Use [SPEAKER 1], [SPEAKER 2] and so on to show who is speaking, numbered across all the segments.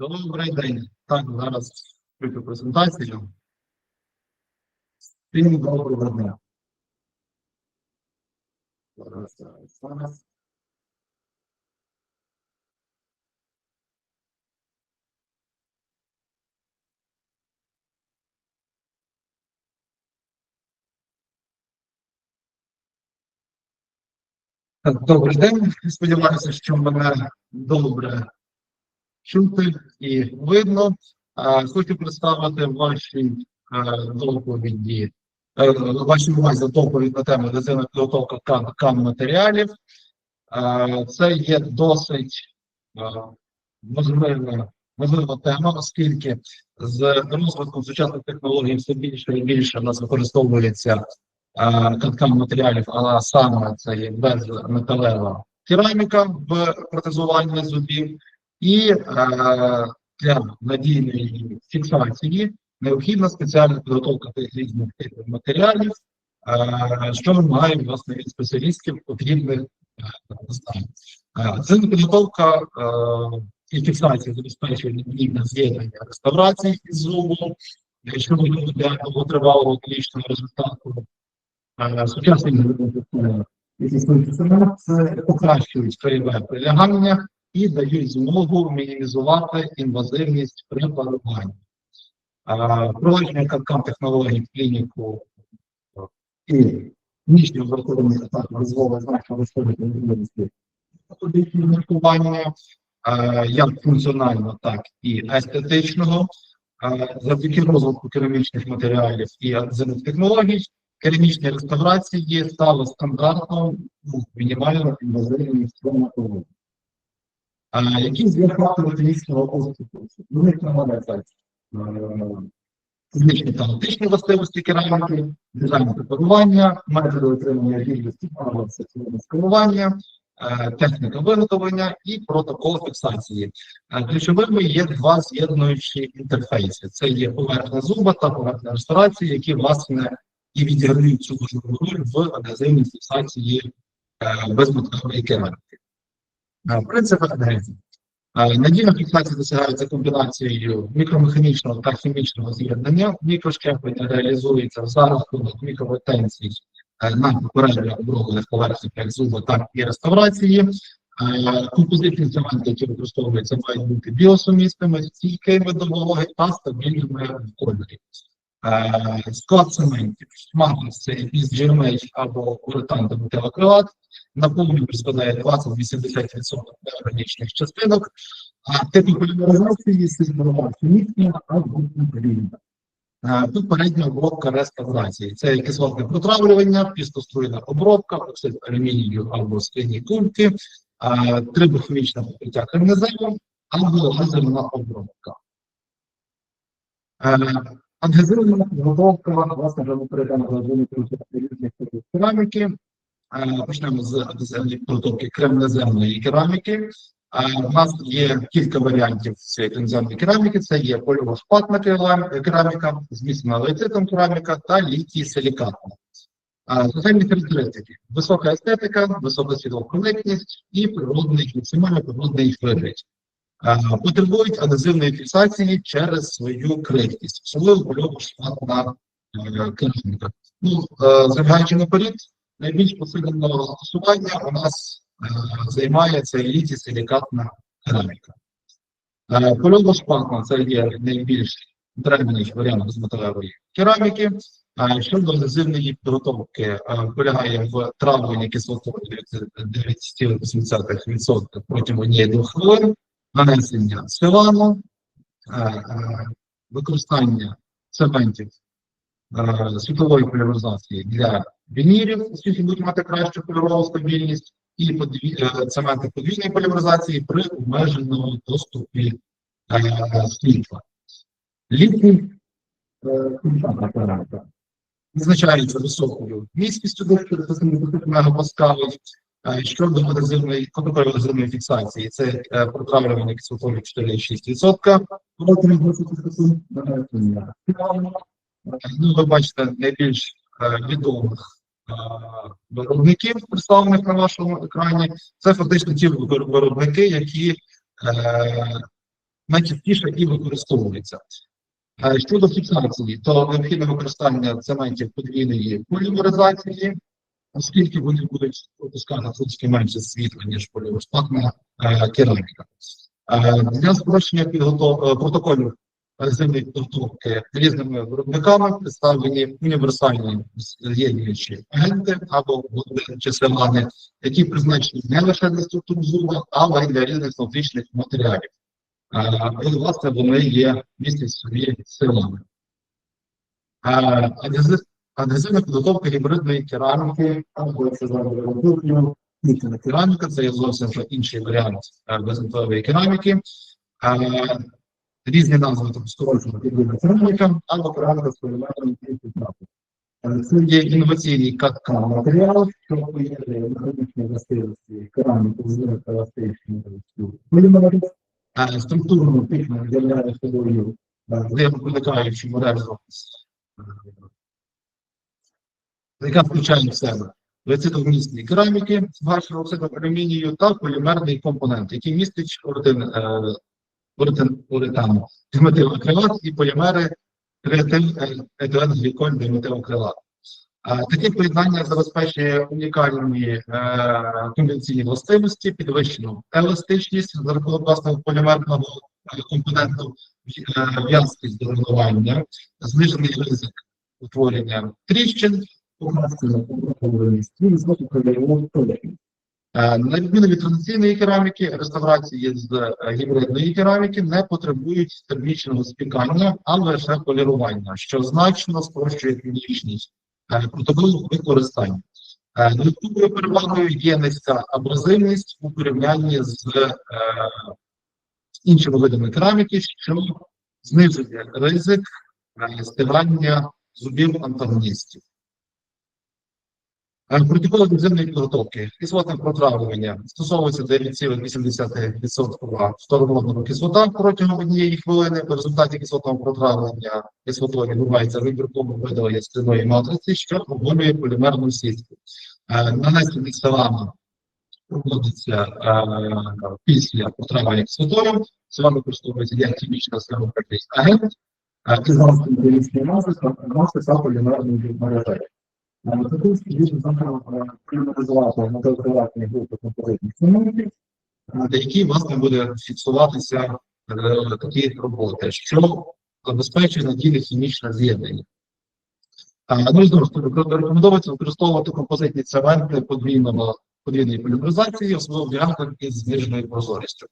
[SPEAKER 1] Добрий день. Так, зараз включу презентацію. Всім доброго дня. Зараз. Добрий день. Сподіваюся, що мене добре чути і видно. Хочу представити ваші е, доповіді, е, вашій увазі доповідь на тему дизайну підготовка кам, кам матеріалів. Е, Це є досить важлива, важлива тема, оскільки з розвитком сучасних технологій все більше і більше в нас використовується каткам матеріалів, але саме це є безметалева кераміка в протезуванні зубів, і е, для надійної фіксації необхідна спеціальна підготовка тих різних типів матеріалів, е, що вимагає власне від спеціалістів потрібних знань. Е, Це підготовка і фіксація забезпечує відповідне з'єднання реставрації із зубу, що ведуть до довготривалого клінічного результату. Сучасні медицини, це покращують краєве прилягання і дають змогу мінімізувати інвазивність при паруванні. Провадження каткам технологій в клініку і нижнього враховування так дозволить значно виставити можливості лікування, як функціонально, так і естетичного. Завдяки розвитку керамічних матеріалів і адзивних технологій, керамічні реставрації стали стандартом мінімально інвазивної стоматології. А які є фактори клінічного успіху? Їх намагається фізичні та оптичні властивості кераміки, дизайн препарування, методи отримання гідності права сканування, е, техніка виготовлення і протокол фіксації. Е, Ключовими є два з'єднуючі інтерфейси: це є поверхня зуба та поверхня реставрації, які власне і відіграють цю важливу роль в адгезивній фіксації е, кераміки. Е, Принцип адгезії. Надійна фіксація досягається комбінацією мікромеханічного та хімічного з'єднання. Мікрошкеплення реалізується за рахунок мікроретенцій е, на попередньо оброблених поверхнях як зуба, так і реставрації. Е, Композитні інструменти, які використовуються, мають бути біосумісними, стійкими до вологи та стабільними в кольорі. Е, Склад цементів, магніз це із GMA або уретан та металокрилат, наповнювач складає 20-80% органічних частинок, а типу полімеризації сильно міцна або полімерна. Е, Тут передня обробка реставрації. Це кислотне протравлювання, пістоструйна обробка, оксид алюмінію або скляні кульки, е, трибохімічне покриття кремнеземом або лазерна обробка. Е, Адгезивна підготовка, власне, вже ми перейдемо адгезивної різних типів кераміки. Е, Почнемо з підготовки кремнеземної кераміки. Е, У нас є кілька варіантів цієї кремнеземної кераміки. Це є польово-шпатна кераміка, зміцнена лейтитом кераміка та літій силікатна. Е, Загальні характеристики: висока естетика, висока світлопроникність і природний, максимально природний вигляд. Е, Потребують адезивної фіксації через свою крихкість, особливо польово-шпатна е, кераміка. Ну, е, забігаючи наперед, найбільш посиленого застосування у нас займає це літі силікатна кераміка. Е, Польово-шпатна це є найбільш древній варіант безметалевої кераміки. Е, Щодо адезивної підготовки, полягає в травленні кислотою 9,8% протягом однієї-двох хвилин, нанесення силану, е, е, використання цементів е, світлової поляризації для вінірів, оскільки будуть мати кращу кольорову стабільність, і подві, цементи подвійної поляризації при обмеженому доступі світла. Е, кульчатна високою міськістю до 400 мегапаскалів, Щодо адезивної протоколу адезивної фіксації, це протравлювання кислотою 4,6%. Протягом 20 секунд нанесення. Ну, ви бачите найбільш е, відомих е, виробників, представлених на вашому екрані. Це фактично ті виробники, які е, найчастіше і використовується. Е, Щодо фіксації, то необхідне використання цементів подвійної полімеризації, оскільки вони будуть пропускати трошки менше світла, ніж поліроспатна е, кераміка. Е, Для спрощення підготов... е, протоколів резервної підготовки різними виробниками представлені універсальні з'єднуючі агенти або води чи селани, які призначені не лише для структур зуба, але й для різних фактичних матеріалів. І, власне, вони є містять собі силами. Адгезив- Адгезивна підготовка гібридної кераміки, мітна кераміка, це є зовсім вже інший варіант е, безготової кераміки. Е, Різні назви там скорочено гібридна кераміка, або кераміка з полімером підтрату. Це є інноваційний каткан матеріал, що поєднує механічні властивості кераміки з еластичністю полімерів, е, структурно типно являє собою е, взаємопроникаючу мережу яка включає в себе рецидовмісні кераміки з гашеного оксидом алюмінію та полімерний компонент, який містить уретин, е, уретин, уретан, диметилакрилат і полімери креатин етиленгліколь диметилакрилат. Е, Таке поєднання забезпечує унікальні е, конвенційні властивості, підвищену еластичність за рахунок власного полімерного е, компоненту, е, в'язкість до руйнування, знижений ризик утворення тріщин, Е, На відміну від традиційної кераміки, реставрації з е, гібридної кераміки не потребують термічного спікання, а лише полірування, що значно спрощує технічність е, протоколу використання. Е, Додатковою перевагою є низька абразивність у порівнянні з е, іншими видами кераміки, що знижує ризик е, стирання зубів антагоністів. Е, Протокол підземної підготовки. Кислотне протравлювання стосовується 9,8% фторомодного кислота протягом однієї хвилини. В результаті кислотного протравлення кислотою відбувається вибіркове видалення скляної матриці, що оболює полімерну сітку. Е, Нанесений селами проводиться е, після протравлення кислотою. Селам використовується як хімічна схемопротейний агент. е, І зараз маси та полімерної мережі. Також дуже примеризувати мотивувати групи композитних цементів, де які власне буде фіксуватися е, такі роботи, що забезпечує надійне хімічне з'єднання. Ну і знову ж таки, рекомендується використовувати композитні цементи подвійного подвійної полімеризації, особливо в ділянках із зниженою прозорістю.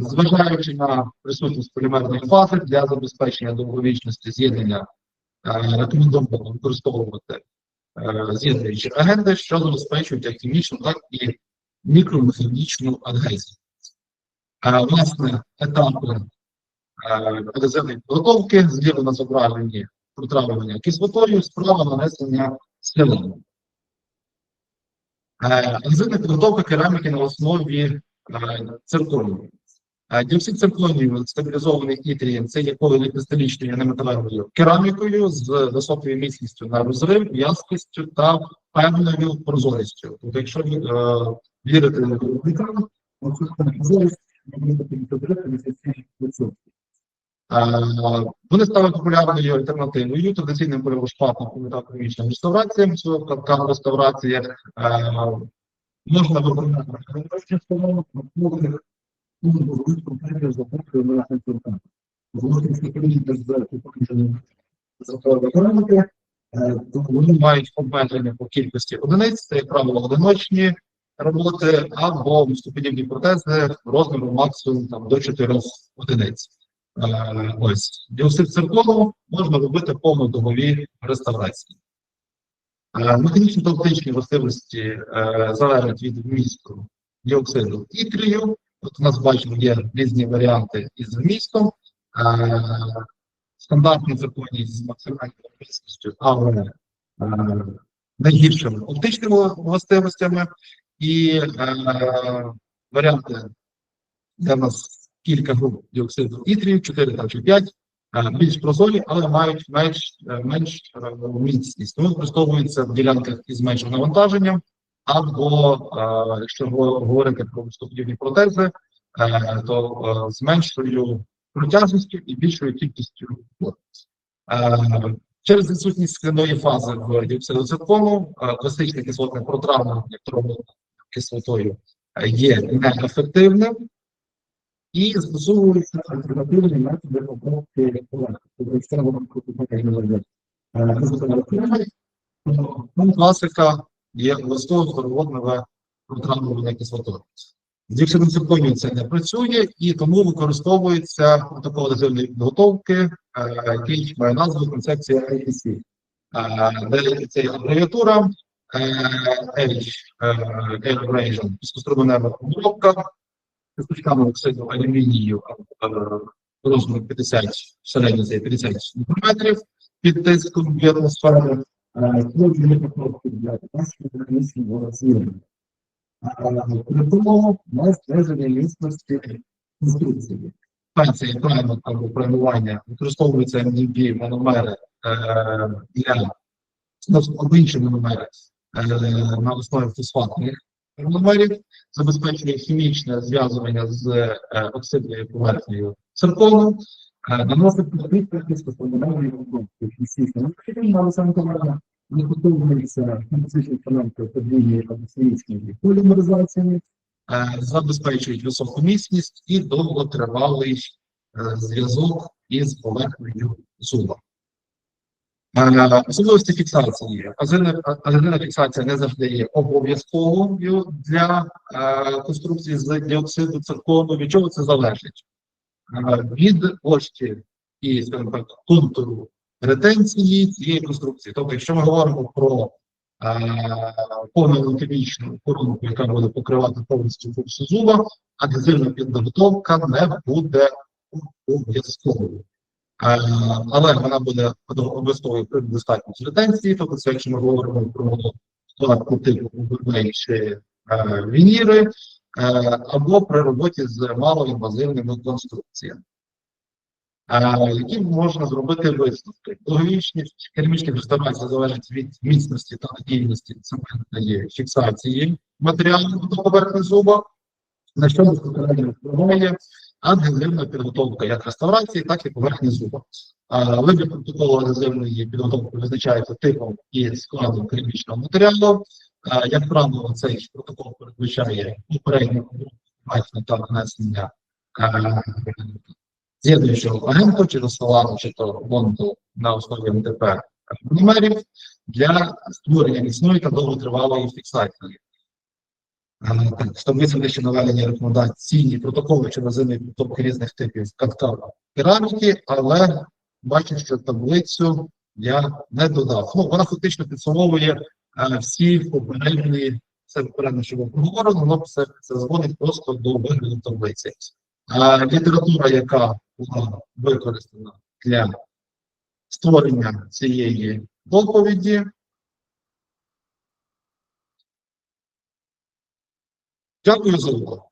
[SPEAKER 1] Зважаючи на присутність полімерної фази для забезпечення довговічності з'єднання, е, рекомендовано використовувати е, з'єднуючі агенти, що забезпечують як хімічну, так і мікромеханічну адгезію. Е, Власне, етапи е, адгезивної підготовки зліва на зображенні протравлення кислотою, справа нанесення силами. Адгезивна підготовка кераміки на основі е, Е, цирконію стабілізований ітрієм це є полікристалічною неметалевою керамікою з високою міцністю на розрив, в'язкістю та певною прозорістю. Тобто, якщо е, вірите виробникам, прозорість може бути від 30-37%. Е, Вони стали популярною альтернативою традиційним поліроспатним та хімічним реставраціям, цього каткам реставрації. Е, Можна виконати вони мають обмеження по кількості одиниць, це, як правило, одиночні роботи або містоподібні протези розміру максимум там, до 4 одиниць. Е, Ось діоксид циркону можна робити повнодомові реставрації. Е, Механічні та оптичні властивості е, залежать від вмісту діоксиду ітрію. От у нас бачимо, є різні варіанти із вмістом. Е, Стандартні цирконі з максимальною міцністю, але е, найгіршими оптичними властивостями. І е, варіанти, де в нас кілька груп діоксиду ітрію, 4 та чи 5, е, більш прозорі, але мають менш, менш міцність. Тому використовуються в ділянках із меншим навантаженням, або, е, якщо говорити про виступні протези, е, то е, з меншою протяжністю і більшою кількістю Через відсутність скляної фази в діоксидоциркону е, класичне кислотне протравлення електронною кислотою є неефективним і застосовуються альтернативні методи обробки поверхні. Тобто, класика є обов'язково хороводневе протравлювання кислотою. З діоксидом це не працює, і тому використовується протокол адазивної підготовки, е, який має назву концепція APC. Е, Де це абревіатура е, е, Aeration, обробка, з точками оксиду алюмінію розміру 50, в середньому це 50 мікрометрів під тиском атмосфери. Е, Сьогодні підготовки для 15 механізмів волоціння. При тому не стеження міцності конструкції. Станція праймер або праймування використовується MDB мономери е, для інші мономери е, на основі фосфатних мономерів, забезпечує хімічне зв'язування з е, оксидною поверхнею циркону, е, наносить з фосформональної обробки. Але саме товарна використовується композиційні ферменти подвійної або сирійської полімеризації, е, забезпечують високу міцність і довготривалий е, зв'язок із поверхнею зуба. Е, Особливості фіксації. Азинна фіксація не завжди є обов'язковою для конструкції з діоксиду циркону. Від чого це залежить? Е, від площі і, скажімо так, контуру ретенції цієї конструкції. Тобто, якщо ми говоримо про е, повноелектронічну коронку, яка буде покривати повністю функцію зуба, адгезивна підготовка не буде обов'язковою. Е, але вона буде обов'язковою при достатньості ретенції, тобто це якщо ми говоримо про складку типу чи вініри, або при роботі з малоінвазивними конструкціями. Е, які можна зробити висновки. Логічність керамічних реставрацій залежить від міцності та надійності цементної фіксації матеріалу до поверхні зуба, на що безпосередньо впливає адгезивна підготовка як реставрації, так і поверхні зуба. Е, Вибір протоколу адгезивної підготовки визначається типом і складом керамічного матеріалу. Як правило, цей протокол передбачає попередню обробку та нанесення е, з'єднуючого агенту, чи то салану, чи то лонту на основі МДП полімерів для створення міцної та довготривалої фіксації. Так, вище наведені рекомендаційні протоколи щодо зимної підготовки різних типів каткава кераміки, але бачу, що таблицю я не додав. Ну, вона фактично підсумовує всі попередні, все попередньо, що проговорено, воно все це зводить просто до вигляду таблиці. Література, яка була використана для створення цієї доповіді. Дякую за увагу.